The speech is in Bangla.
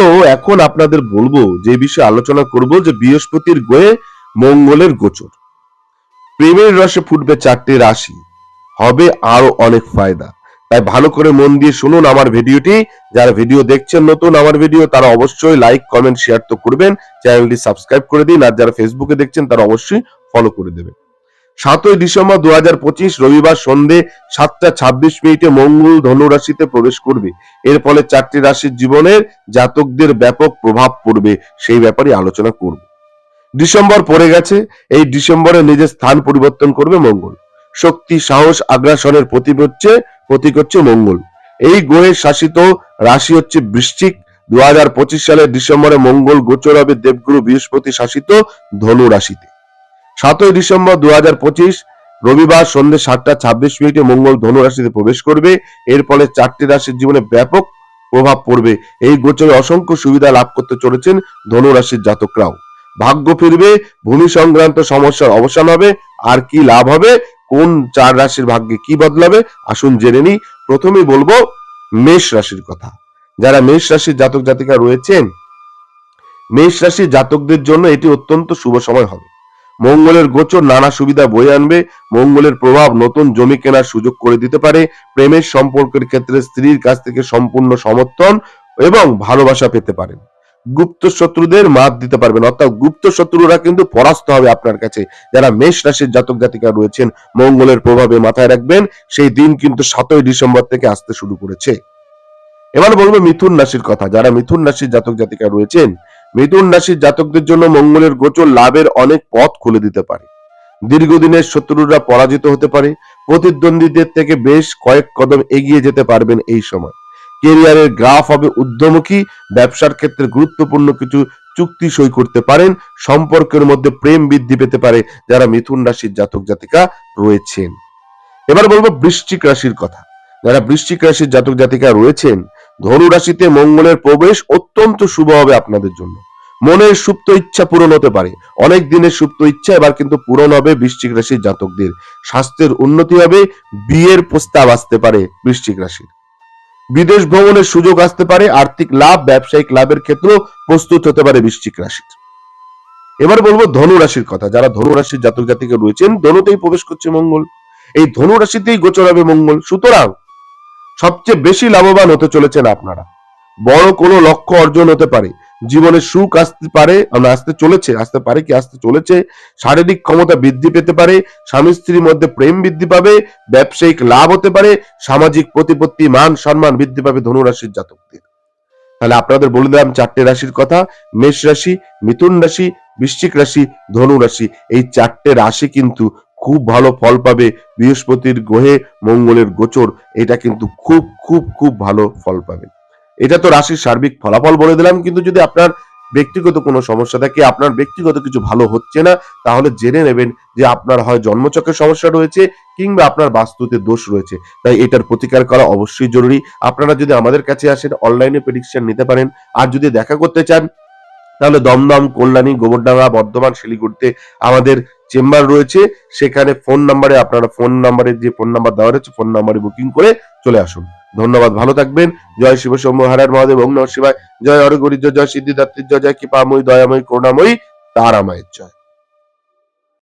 চলো এখন আপনাদের বলব যে বিষয়ে আলোচনা করব যে বৃহস্পতির গোয়ে মঙ্গলের গোচর। প্রেমের রসে ফুটবে চারটে রাশি। হবে আরও অনেক ফায়দা। তাই ভালো করে মন দিয়ে শুনুন আমার ভিডিওটি। যারা ভিডিও দেখছেন, নতুন আমার ভিডিও, তারা অবশ্যই লাইক, কমেন্ট শেয়ার তো করবেন। চ্যানেলটি সাবস্ক্রাইব করে দিন। আর যারা ফেসবুকে দেখছেন, তারা অবশ্যই ফলো করে দেবেন। সাতই ডিসেম্বর দু হাজার পঁচিশ, রবিবার সন্ধে সাতটা ছাব্বিশ মিনিটে মঙ্গল ধনু রাশিতে প্রবেশ করবে। এর ফলে চারটি রাশির জীবনের জাতকদের ব্যাপক প্রভাব পড়বে। সেই ব্যাপারে আলোচনা করব। ডিসেম্বর পড়ে গেছে, এই ডিসেম্বরে নিজের স্থান পরিবর্তন করবে মঙ্গল। শক্তি, সাহস, আগ্রাসনের প্রতীক হচ্ছে প্রতীক হচ্ছে মঙ্গল। এই গ্রহের শাসিত রাশি হচ্ছে বৃশ্চিক। দুহাজার পঁচিশ সালের ডিসেম্বরে মঙ্গল গোচর হবে দেবগুরু বৃহস্পতি শাসিত ধনু রাশিতে সাতই ডিসেম্বর দু হাজার পঁচিশ, রবিবার সন্ধ্যে সাতটা ছাব্বিশ মিনিটে মঙ্গল ধনু রাশিতে প্রবেশ করবে। এর ফলে চারটি রাশির জীবনে ব্যাপক প্রভাব পড়বে। এই গোচরে অসংখ্য সুবিধা লাভ করতে চলেছেন ধনু রাশির জাতকরাও। ভাগ্য ফিরবে, ভূমি সংক্রান্ত সমস্যার অবসান হবে। আর কি লাভ হবে? কোন চার রাশির ভাগ্যে কি বদলাবে? আসুন জেনে নিই। প্রথমেই বলব, মেষ রাশির কথা। যারা মেষ রাশির জাতক জাতিকা রয়েছেন, মেষ রাশির জাতকদের জন্য এটি অত্যন্ত শুভ সময় হবে। মঙ্গলের গোচর নানা সুবিধা বয়ে আনবে, মঙ্গলের প্রভাব নতুন জমি কেনার সুযোগ করে দিতে পারে, প্রেমের সম্পর্কের ক্ষেত্রে স্ত্রীর কাছ থেকে সম্পূর্ণ সমর্থন এবং ভালোবাসা পেতে পারেন। গুপ্ত শত্রুদের মাত দিতে পারবেন, অর্থাৎ গুপ্ত শত্রুরা কিন্তু পরাস্ত হবে আপনার কাছে। যারা মেষ রাশির জাতক জাতিকা রয়েছেন, মঙ্গলের প্রভাবে মাথায় রাখবেন, সেই দিন কিন্তু সাতই ডিসেম্বর থেকে আসতে শুরু করেছে। এবার বলব মিথুন রাশির কথা, যারা মিথুন রাশির জাতক জাতিকা রয়েছেন মিথুন রাশির জাতকদের জন্য মঙ্গলের গোচর লাভের অনেক পথ খুলে দিতে পারে। দীর্ঘদিনের শত্রুরা পরাজিত হতে পারে। প্রতিদ্বন্দ্বীদের থেকে বেশ কয়েক কদম এগিয়ে যেতে পারবেন এই সময়। কেরিয়ারের গ্রাফ হবে ঊর্ধ্বমুখী। ব্যবসার ক্ষেত্রে গুরুত্বপূর্ণ কিছু চুক্তি সই করতে পারেন। সম্পর্কের মধ্যে প্রেম বৃদ্ধি পেতে পারে যারা মিথুন রাশির জাতক জাতিকা রয়েছেন। এবার বলব বৃশ্চিক রাশির কথা। যারা বৃশ্চিক রাশির জাতক জাতিকা রয়েছেন ধনু রাশিতে মঙ্গলের প্রবেশ অত্যন্ত শুভ হবে আপনাদের জন্য। মনের সুপ্ত ইচ্ছা পূরণ হতে পারে। অনেক দিনের সুপ্ত ইচ্ছা এবার কিন্তু পূরণ হবে বৃশ্চিক রাশির জাতকদের। স্বাস্থ্যের উন্নতি হবে, বিয়ের প্রস্তাব আসতে পারে বৃশ্চিক রাশির। বিদেশ ভ্রমণের সুযোগ আসতে পারে, আর্থিক লাভ, ব্যবসায়িক লাভের ক্ষেত্রেও প্রস্তুত হতে পারে বৃশ্চিক রাশির। এবার বলব ধনু রাশির কথা। যারা ধনু রাশির জাতক জাতিকে রয়েছেন, ধনুতেই প্রবেশ করছে মঙ্গল। এই ধনু রাশিতেই গোচর হবে মঙ্গল। সুতরাং সবচেয়ে বেশি লাভবান হতে চলেছেন আপনারা। বড় কোনো লক্ষ্য অর্জন হতে পারে। জীবনে সুখ আসতে পারে, আমরা আসতে চলেছে, আসতে পারে কি আসতে চলেছে। শারীরিক ক্ষমতা বৃদ্ধি পেতে পারে, স্বামী স্ত্রীর মধ্যে প্রেম বৃদ্ধি পাবে, ব্যবসায়িক লাভ হতে পারে, সামাজিক প্রতিপত্তি, মান সম্মান বৃদ্ধি পাবে ধনুরাশির জাতকদের। তাহলে আপনাদের বলে দিলাম চারটে রাশির কথা। মেষ রাশি, মিথুন রাশি, বৃশ্চিক রাশি, ধনু রাশি। এই চারটে রাশি কিন্তু খুব ভালো ফল পাবে। বৃহস্পতির গ্রহে মঙ্গলের গোচর, এটা কিন্তু খুব খুব খুব ভালো ফল পাবে। এটা তো রাশির সার্বিক ফলাফল বলে দিলাম, কিন্তু যদি আপনার ব্যক্তিগত কোনো সমস্যা থাকে, আপনার ব্যক্তিগত কিছু ভালো হচ্ছে না, তাহলে জেনে নেবেন যে আপনার হয় জন্মচক্রের সমস্যা রয়েছে, কিংবা আপনার বাস্তুতে দোষ রয়েছে। তাই এটার প্রতিকার করা অবশ্যই জরুরি। আপনারা যদি আমাদের কাছে আসেন, অনলাইনে প্রেডিকশন নিতে পারেন। আর যদি দেখা করতে চান, তাহলে দমদম, কল্যাণী, গোবরডাঙ্গা, বর্ধমান, শিলিগুড়িতে আমাদের চেম্বার রয়েছে, সেখানে ফোন নাম্বারে আপনারা ফোন নাম্বারে যে ফোন নাম্বার দেওয়া রয়েছে ফোন নাম্বারে বুকিং করে চলে আসুন। ধন্যবাদ, ভালো থাকবেন। জয় শিব শম্ভু হারার মহাদেব, ওম নমঃ শিবায়। জয় অরগরিজ জয় সিদ্ধিদাত্রী, জয় জয় কৃপাময়ী, দয়াময়ী, করুণাময়ী তারামায়ের জয়।